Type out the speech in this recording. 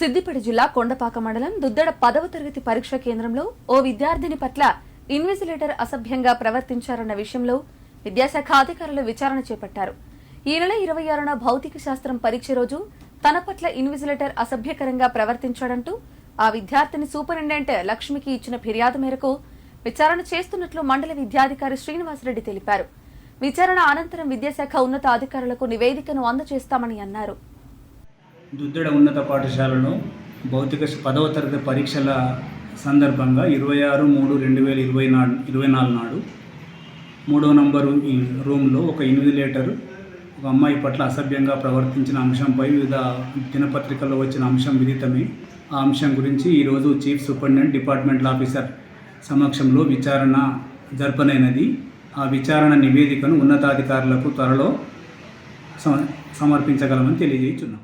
సిద్దిపేట జిల్లా కొండపాక మండలం దుద్దడ పదవ తరగతి పరీక్ష కేంద్రంలో ఓ విద్యార్థిని పట్ల ఇన్విజిలేటర్ అసభ్యంగా ప్రవర్తించారన్న విషయంలో విద్యాశాఖ అధికారులు విచారణ చేపట్టారు. ఈ నెల ఇరవై ఆరున భౌతిక శాస్త్రం పరీక్ష రోజు తన పట్ల ఇన్విజిలేటర్ అసభ్యకరంగా ప్రవర్తించాడంటూ ఆ విద్యార్థిని సూపరింటెండెంట్ లక్ష్మికి ఇచ్చిన ఫిర్యాదు మేరకు విచారణ చేస్తున్నట్లు మండల విద్యాధికారి శ్రీనివాసరెడ్డి తెలిపారు. విచారణ అనంతరం విద్యాశాఖ ఉన్నత అధికారులకు నివేదికను అందజేస్తామని అన్నారు. దుద్దెడ ఉన్నత పాఠశాలలో భౌతిక పదవ తరగతి పరీక్షల సందర్భంగా ఇరవై ఆరు మూడు రెండు వేల ఇరవై నాడు ఇరవై నాలుగు నాడు మూడో నంబరు ఈ రూమ్లో ఒక ఇన్విజిలేటర్ ఒక అమ్మాయి పట్ల అసభ్యంగా ప్రవర్తించిన అంశంపై వివిధ దినపత్రికల్లో వచ్చిన అంశం విదితమే. ఆ అంశం గురించి ఈరోజు చీఫ్ సూపరింటెండెంట్ డిపార్ట్మెంటల్ ఆఫీసర్ సమక్షంలో విచారణ జరపనైనది. ఆ విచారణ నివేదికను ఉన్నతాధికారులకు త్వరలో సమ- సమర్పించగలమని తెలియజేస్తున్నాం.